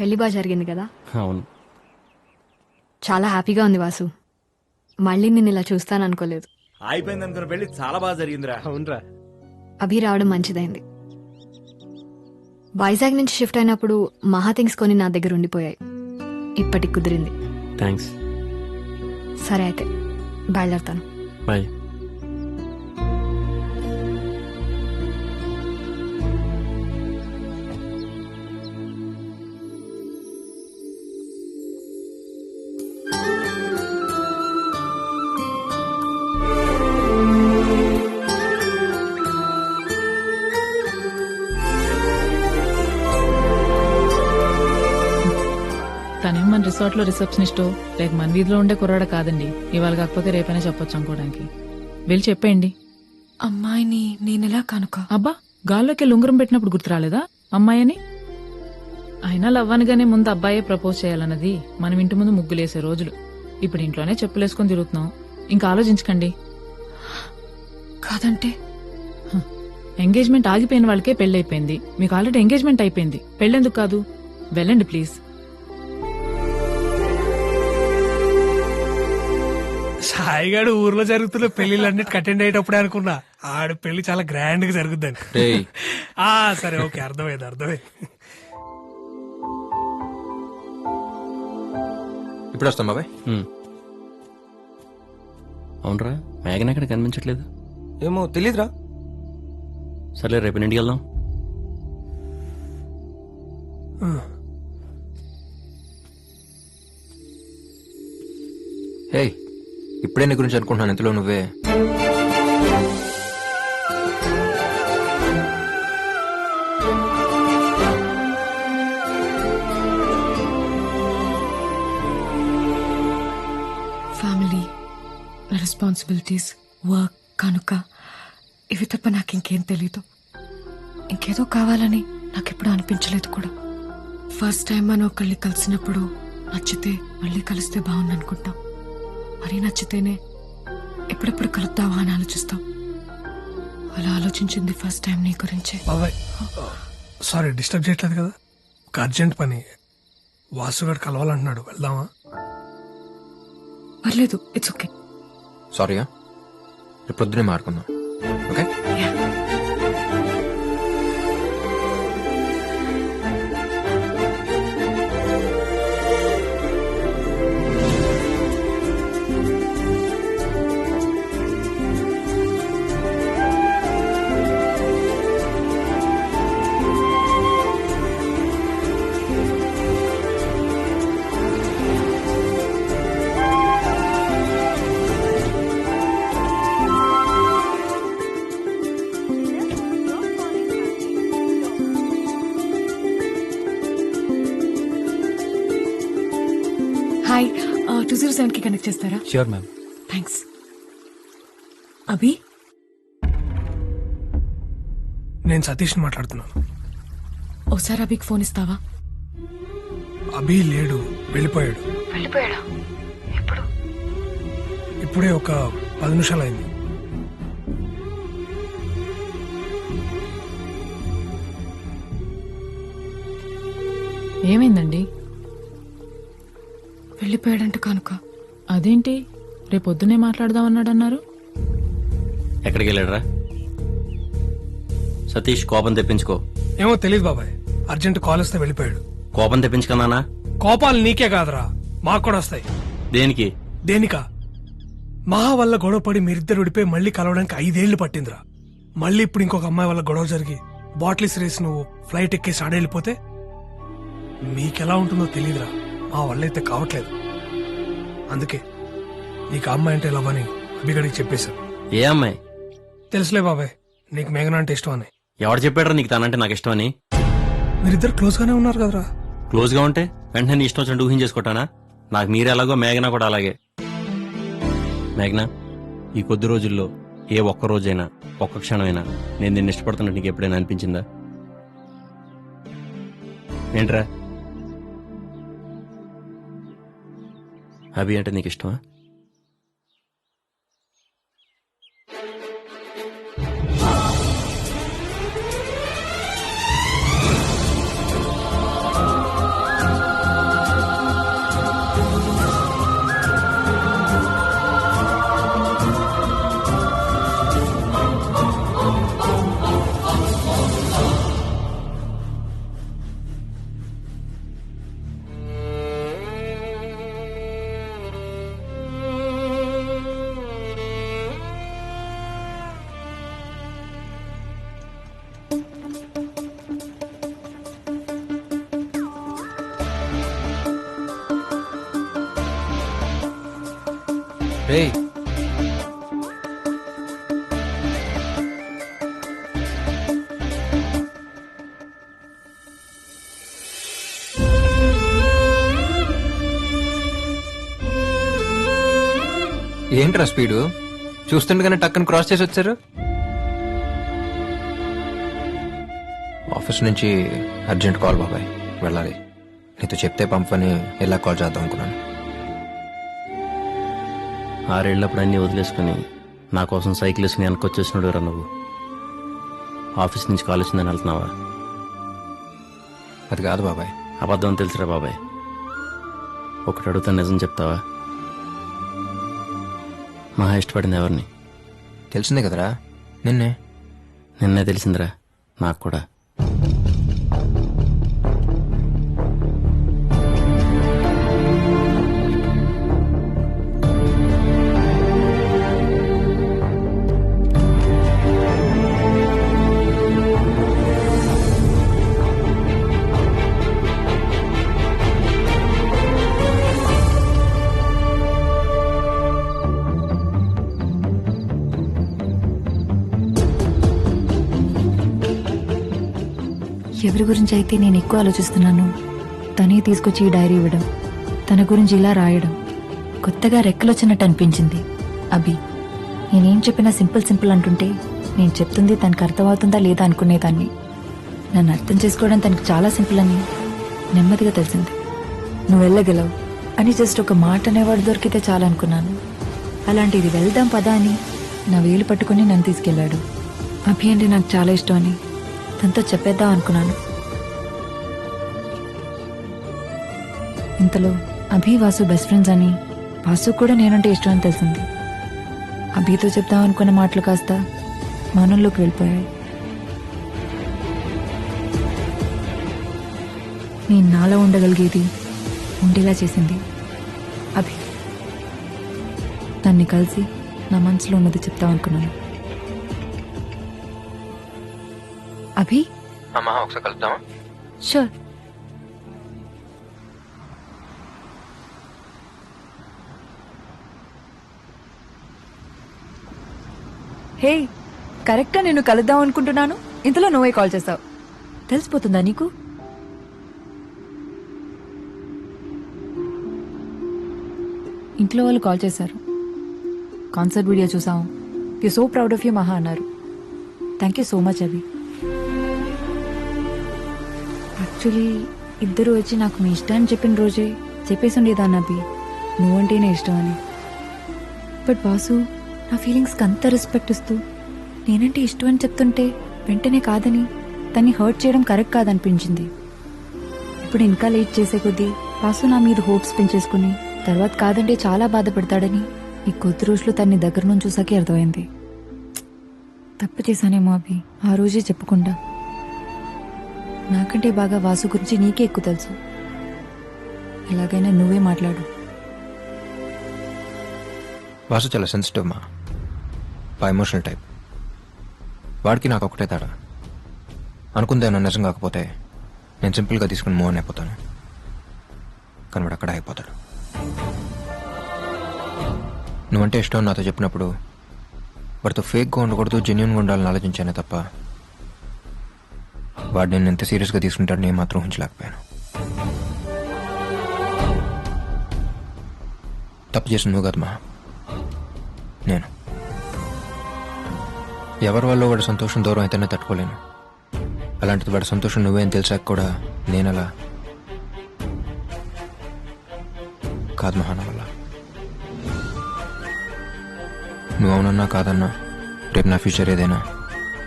పెళ్ళి బాగా జరిగింది కదా? అవును. చాలా హ్యాపీగా ఉంది వాసు. మళ్ళీ నేను ఇలా చూస్తాను అనుకోలేదు అయిపోయింది అనుకున్న పెళ్ళి చాలా బాగా జరిగిందిరా. అవునరా. అభి రావడం మంచిదైంది. వైజాగ్ నుంచి షిఫ్ట్ అయినప్పుడు మహా థింగ్స్ కొని నా దగ్గర ఉండిపోయాయి. ఇప్పటికి కుదిరింది. థ్యాంక్స్ సరే అయితే బయలుదేరుతాను. బాయ్. రిసార్ట్లో రిసెప్షనిస్టో లేక మన వీధిలో ఉండే కుర్రాడ కాదండి. ఇవాళ కాకపోతే రేపైనా చెప్పొచ్చు అనుకోవడానికి. వెళ్ళి చెప్పేయండి. అమ్మాయిని నేనెలా కనుక? అబ్బా గాల్లోకి ఉంగరం పెట్టినప్పుడు గుర్తు రాలేదా? అమ్మాయిని? అయినా లవ్వనగానే ముందు అబ్బాయే ప్రపోజ్ చేయాలన్నది మనం ఇంటి ముందు ముగ్గులేసే రోజులు. ఇప్పుడు ఇంట్లోనే చెప్పులేసుకొని తిరుగుతున్నాం. ఇంకా ఆలోచించకండి. కాదంటే? ఎంగేజ్మెంట్ ఆగిపోయిన వాళ్ళకే పెళ్ళైపోయింది. మీకు ఆల్రెడీ ఎంగేజ్మెంట్ అయిపోయింది. పెళ్ళెందుకు కాదు? వెళ్ళండి ప్లీజ్. సాయిగాడు ఊర్లో జరుగుతున్న పెళ్ళిళ్ళన్నిటికి అటెండ్ అయ్యేటప్పుడే అనుకున్నా. ఆడ పెళ్ళి చాలా గ్రాండ్గా జరుగుద్దని. రేయ్ ఆ సరే ఓకే అర్థమైంది అర్థమైంది. ఇప్పుడు వస్తాం బాబాయ్ ఉమ్. అవునరా మేఘన ఎక్కడ కనిపించట్లేదు? ఏమో తెలీదురా. సర్లే రేపు ఇంటికి వెళ్దాం? హే ఇప్పుడే నీ గురించి అనుకుంటున్నాను. ఇంతలో నువ్వే. ఫ్యామిలీ నా రెస్పాన్సిబిలిటీస్ వర్క్ కనుక ఇవి తప్ప నాకు ఇంకేం తెలీదు. ఇంకేదో కావాలని నాకు ఎప్పుడు అనిపించలేదు కూడా. ఫస్ట్ టైం మనం ఒకళ్ళని కలిసినప్పుడు నచ్చితే మళ్ళీ కలిస్తే బాగుంది అనుకుంటాం మరీ నచ్చితేనే ఎప్పుడెప్పుడు కలుద్దావా అని ఆలోచిస్తాం. అలా ఆలోచించింది ఫస్ట్ టైం నీ గురించే. బాబాయ్ సారీ డిస్టర్బ్ చేయట్లేదు కదా? ఒక అర్జెంట్ పని. వాసుగాడు కలవాలంటున్నాడు. వెళ్దామా? పర్లేదు ఇట్స్ ఓకే సారీగా రేపు పొద్దునే మారుకుందాం. ఓకే కి కనెక్ట్ చేస్తారా? Sure ma'am thanks Abhi? నేను సతీష్ మాట్లాడుతున్నాను. ఓసారి అభికి ఫోన్ ఇస్తావా? అభి లేడు వెళ్ళిపోయాడు. వెళ్ళిపోయాడా? ఎప్పుడు? ఇప్పుడే ఒక పది నిమిషాలు అయింది ఏమైందండి? వెళ్ళిపోయాడంట కనుక. అదేంటి? రేపొద్దునే మాట్లాడదామన్నాడన్నారు. ఎక్కడికి వెళ్ళాడరా సతీష్ కోపం తెప్పించుకో. ఏమో తెలియదు బాబాయ్. అర్జెంట్ కాల్ వస్తే వెళ్ళిపోయాడు. కోపం తెప్పించుకున్నానా కోపాలు నీకే కాదురా. మాకు కూడా వస్తాయి. దేనికి? దేనికా? మహా వల్ల గొడవ పడి మీరిద్దరు విడిపోయి మళ్ళీ కలవడానికి ఐదేళ్ళు పట్టిందిరా. మళ్ళీ ఇప్పుడు ఇంకొక అమ్మాయి వల్ల గొడవ జరిగి బాటిల్స్ రేసి నువ్వు ఫ్లైట్ ఎక్కేసి ఆడెళ్ళిపోతే మీకెలా ఉంటుందో తెలియదురా మా వల్లైతే కావట్లేదు. అందుకే నీకు అమ్మాయి అంటే లవ్ అని అభిగడికి చెప్పేశాను. ఏ అమ్మాయి? తెలుసులే బాబాయ్ నీకు మేఘన అంటే ఇష్టం అని ఎవడు చెప్పాడరా నీకు తనంటే నాకు ఇష్టం అని మీరిద్దరు క్లోజ్ గానే ఉన్నారు కదరా. క్లోజ్గా ఉంటే వెంటనే నీ ఇష్టం వచ్చినట్టు ఊహించేసుకుంటానా నాకు మీరు ఎలాగో మేఘన కూడా అలాగే. మేఘన ఈ కొద్ది రోజుల్లో ఏ ఒక్క రోజైనా ఒక్క క్షణమైనా నేను నిన్ను ఇష్టపడుతున్నట్టు నీకు ఎప్పుడైనా అనిపించిందా? ఏంట్రా? అభి అంటే నీకు ఇష్టమా రేయ్ ఏంట్రా స్పీడు? చూస్తుండగానే టక్కన క్రాస్ చేసి వచ్చారు? ఆఫీస్ నుంచి అర్జెంట్ కాల్ బాబాయ్. వెళ్ళాలి. నీతో చెప్తే పంపని ఎలా కాల్ చేద్దాం అనుకున్నాను. ఆరేళ్ళప్పుడు అన్నీ వదిలేసుకుని నా కోసం సైకిల్ వేసుకుని వెనకొచ్చేసినాడు రా నువ్వు. ఆఫీస్ నుంచి కాల్ వచ్చిందని వెళ్తున్నావా? అది కాదు బాబాయ్. అబద్ధం తెలుసురా బాబాయ్. ఒకటి అడుగుతా నిజం చెప్తావా? మహా ఇష్టపడింది ఎవరిని? తెలిసిందే కదరా? నిన్నే. నిన్నే తెలిసిందిరా. నాకు కూడా. ఎవరి గురించి అయితే నేను ఎక్కువ ఆలోచిస్తున్నాను తనే తీసుకొచ్చి ఈ డైరీ ఇవ్వడం తన గురించి ఇలా రాయడం కొత్తగా రెక్కలొచ్చినట్టు అనిపించింది. అభి నేనేం చెప్పినా సింపుల్ సింపుల్ అంటుంటే నేను చెప్తుంది తనకు అర్థమవుతుందా లేదా అనుకునేదాన్ని. నన్ను అర్థం చేసుకోవడం తనకు చాలా సింపుల్ అని నెమ్మదిగా తెలిసింది. నువ్వు వెళ్ళగలవు అని జస్ట్ ఒక మాట అనేవాడు దొరికితే చాలా అనుకున్నాను. అలాంటిది వెళ్దాం పదా అని నా వేలు పట్టుకుని నన్ను తీసుకెళ్ళాడు. అభి అంటే నాకు చాలా ఇష్టం అని తనతో చెప్పేద్దాం అనుకున్నాను. ఇంతలో అభి వాసు బెస్ట్ ఫ్రెండ్స్ అని వాసు కూడా నేనంటే ఇష్టం అని తెలిసింది. అభితో చెప్దాం అనుకున్న మాటలు కాస్త మౌనంలోకి వెళ్ళిపోయాయి. నేను నాలో ఉండగలిగేది ఉండేలా చేసింది అభి. దాన్ని కలిసి నా మనసులో ఉన్నది చెప్తాం అనుకున్నాను. అభి? అమ్మా ఒకసారి కలుద్దామా? షూర్ హే కరెక్ట్గా నేను కలుద్దాం అనుకుంటున్నాను. ఇంతలో నువ్వే కాల్ చేస్తావు. తెలిసిపోతుందా నీకు? ఇంట్లో వాళ్ళు కాల్ చేశారు. కాన్సర్ట్ వీడియో చూసాం. You so proud of you Maha అన్నారు. Thank you so much Abhi. Actually ఇద్దరు వచ్చి నాకు మీ ఇష్టాన్ని చెప్పిన రోజే చెప్పేసి ఉండేదాన్ని అభి నువ్వంటేనే ఇష్టం అని బట్ బాసు నా ఫీలింగ్స్కి అంత రెస్పెక్ట్ ఇస్తూ నేనంటే ఇష్టం అని చెప్తుంటే వెంటనే కాదని తన్ని హర్ట్ చేయడం కరెక్ట్ కాదనిపించింది. ఇప్పుడు ఇంకా లేట్ చేసే కొద్దీ బాసు నా మీద హోప్స్ పెంచేసుకుని తర్వాత కాదంటే చాలా బాధపడతాడని ఈ కొద్ది రోజులు తన్ని దగ్గర నుంచి చూసాకే అర్థమైంది. తప్పు చేశానేమో అభి ఆ రోజే చెప్పకుండా నాకంటే బాగా వాసు గురించి నీకే ఎక్కువ తెలుసు. ఎలాగైనా నువ్వే మాట్లాడు. వాసు చాలా సెన్సిటివ్ మా. బా ఎమోషనల్ టైప్ వాడికి నాకు ఒకటే తేడా. అనుకుందే నా నిజం కాకపోతే నేను సింపుల్గా తీసుకుని మూవ్ అయిపోతాను. కానీ వాడు అక్కడ అయిపోతాడు. నువ్వంటే ఇష్టం నాతో చెప్పినప్పుడు వాడితో ఫేక్గా ఉండకూడదు జెన్యున్గా ఉండాలని ఆలోచించానే తప్ప వాడు నేను ఎంత సీరియస్గా తీసుకుంటాడు నేను మాత్రం ఊహించలేకపోయాను. తప్పు చేసిన నువ్వు కదమ్మా నేను. ఎవరి వల్ల వాడి సంతోషం దూరం అయితేనే తట్టుకోలేను. అలాంటిది వాడి సంతోషం నువ్వేం తెలిసాక కూడా నేనలా కాదు మహాన వల్ల. నువ్వు అవునన్నా కాదన్నా రేపు నా ఫ్యూచర్ ఏదైనా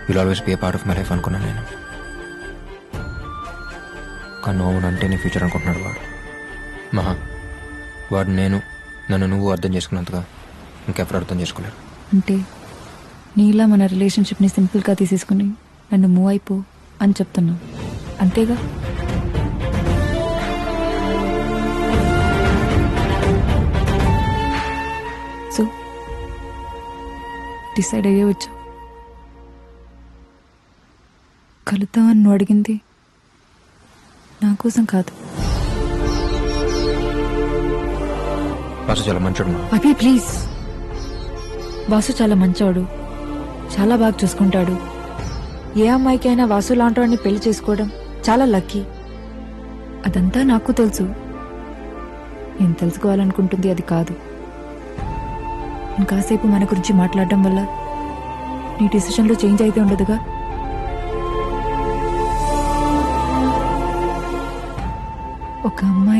will always be a part of my life అనుకున్నాను నేను. కానీ నువ్వు అవునంటే ఫ్యూచర్ అనుకుంటున్నాడు వాడు. మహా వాడు నేను నన్ను నువ్వు అర్థం చేసుకున్నంతగా ఇంకెవరు అర్థం చేసుకోలేరు. అంటే నీలా మన రిలేషన్షిప్ని సింపుల్గా తీసేసుకుని నన్ను మూవ్ అయిపో అని చెప్తున్నా అంతేగా? సో డిసైడ్ అయ్యే వచ్చా కలుద్దామని నువ్వు అడిగింది నా కోసం కాదు. వాసు చాలా మంచోడు. మా అభి ప్లీజ్. వాసు చాలా మంచోడు. చాలా బాగా చూసుకుంటాడు. ఏ అమ్మాయికైనా వాసు లాంటి పెళ్ళి చేసుకోవడం చాలా లక్కీ. అదంతా నాకు తెలుసు. నేను తెలుసుకోవాలనుకుంటుంది అది కాదు. ఇంకాసేపు మన గురించి మాట్లాడడం వల్ల నీ డిసిషన్లో చేంజ్ అయితే ఉండదుగా?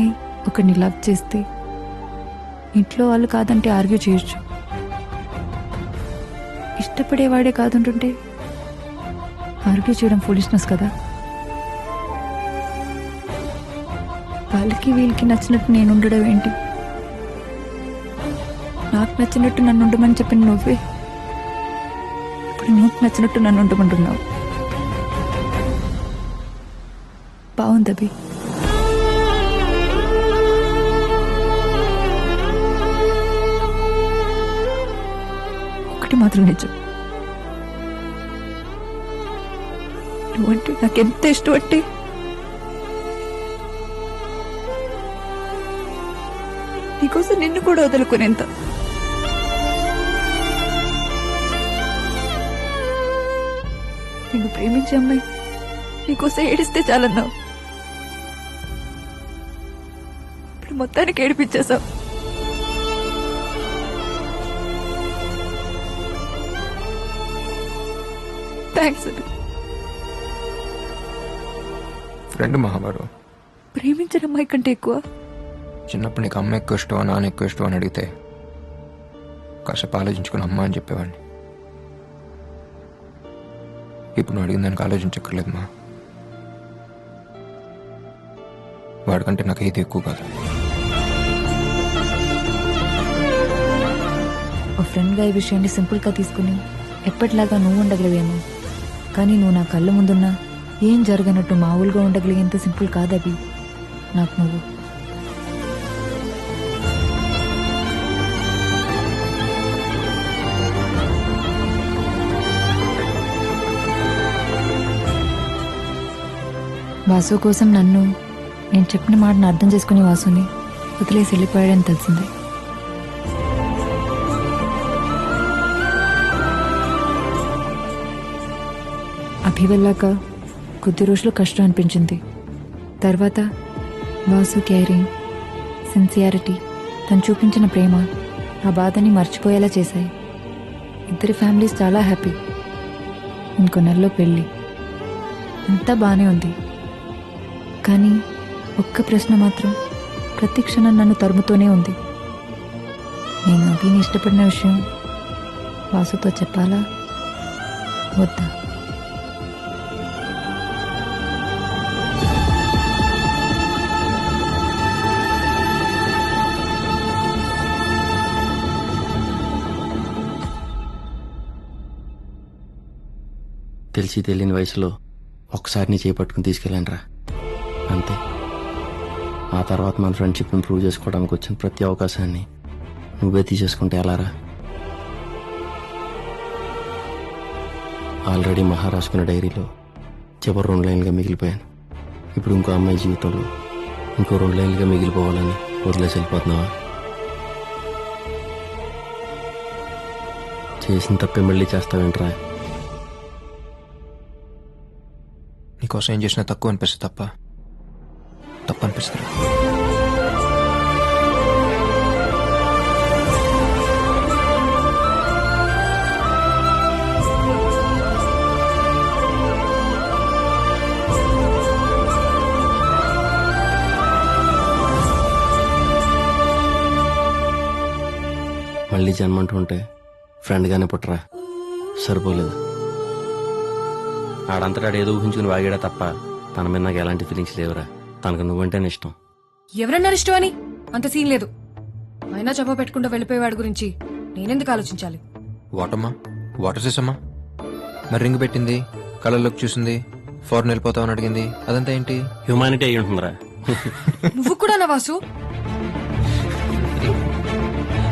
అమ్మాయి ఒకరిని లవ్ చేస్తే ఇంట్లో వాళ్ళు కాదంటే ఆర్గ్యూ చేయొచ్చు. ఇష్టపడేవాడే కాదంటుంటే ఆర్గ్యూ చేయడం ఫులిష్నెస్ కదా. వాళ్ళకి వీళ్ళకి నచ్చినట్టు నేను ఉండడం ఏంటి? నాకు నచ్చినట్టు నన్ను ఉండమని చెప్పిన నువ్వే? ఇప్పుడు నీకు నచ్చినట్టు నన్ను ఉండమంటున్నావు? బాగుంది అభి. మాత్రం నిజం. నువ్వంటే నాకెంత ఇష్టం అంటే నీకోసం నిన్ను కూడా వదులుకునేంత. నిన్ను ప్రేమించే అమ్మాయి నీకోసం ఏడిస్తే చాలన్నావు. ఇప్పుడు మొత్తానికి ఏడిపించేశావు. Thanks friend మహాబారు. ప్రేమించిన అమ్మాయి కంటే ఎక్కువ? చిన్నప్పుడు నీకు అమ్మ ఎక్కువ ఇష్టం నాన్న ఎక్కువ ఇష్టం అని అడిగితే కాసేపు ఆలోచించుకుని అమ్మ అని చెప్పేవాడిని. ఇప్పుడు నువ్వు అడిగిన దానికి ఆలోచించక్కర్లేదు మా. వాడికంటే నాకు ఏది ఎక్కువ కాదు. ఓ ఫ్రెండ్గా ఈ విషయాన్ని సింపుల్గా తీసుకుని ఎప్పటిలాగా నువ్వు ఉండగలిగాను కానీ నువ్వు నా కళ్ళ ముందున్నా ఏం జరగనట్టు మామూలుగా ఉండగలిగేంత సింపుల్ కాదవి నాకు నువ్వు. వాసు కోసం నన్ను నేను చెప్పిన మాటను అర్థం చేసుకునే వాసుని వదిలేసి వెళ్ళిపోయాడని తెలిసింది. అభి వెళ్ళాక కొద్ది రోజులు కష్టం అనిపించింది. తర్వాత వాసు కేరింగ్ సిన్సియారిటీ తను చూపించిన ప్రేమ ఆ బాధని మర్చిపోయేలా చేశాయి. ఇద్దరి ఫ్యామిలీస్ చాలా హ్యాపీ. ఇంకో నెలలో పెళ్ళి. అంతా బాగానే ఉంది. కానీ ఒక్క ప్రశ్న మాత్రం ప్రతి క్షణం నన్ను తరుముతూనే ఉంది. నేను అభిని ఇష్టపడిన విషయం వాసుతో చెప్పాలా? వద్దా? తెలిసి తెలియని వయసులో ఒకసారి నీ చేపట్టుకుని తీసుకెళ్ళాను అంతే. ఆ తర్వాత మన ఫ్రెండ్షిప్ని ప్రూవ్ చేసుకోవడానికి వచ్చిన ప్రతి అవకాశాన్ని నువ్వే తీసేసుకుంటే ఎలారా? ఆల్రెడీ మహా డైరీలో చివరి రెండు లైన్లుగా మిగిలిపోయాను. ఇప్పుడు ఇంకో అమ్మాయి జీవితంలో ఇంకో రెండు లైన్లుగా మిగిలిపోవాలని వదిలేసి వెళ్ళిపోతున్నావా? చేసిన తప్పే మళ్ళీ చేస్తావేంట్రా? నీకోసం ఏం చేసినా తక్కువ అనిపిస్తుంది తప్ప తప్ప అనిపిస్తుంది మళ్ళీ జన్మంటూ ఉంటే ఫ్రెండ్గానే పుట్టరా? సరిపోలేదు? ఆడంతటా ఆడు ఏదో ఊహించుకుని వాగాడా తప్ప తన మీద నాకు ఎలాంటి ఫీలింగ్స్ లేవురా. తనకు నువ్వంటేనే ఇష్టం. ఎవరన్నారు ఇష్టం అని? అంత సీన్ లేదు. అయినా చెప్ప పెట్టుకుంటూ వెళ్ళిపోయేవాడి గురించి నేనెందుకు ఆలోచించాలి? వాటమ్మా వాటర్ చేసమ్మా మరి రింగ్ పెట్టింది కళ్ళలోకి చూసింది ఫారెన్ వెళ్ళిపోతామని అడిగింది అదంతా ఏంటి? హ్యూమానిటీ అయి ఉంటుందిరా నువ్వు కూడా నా వాసు?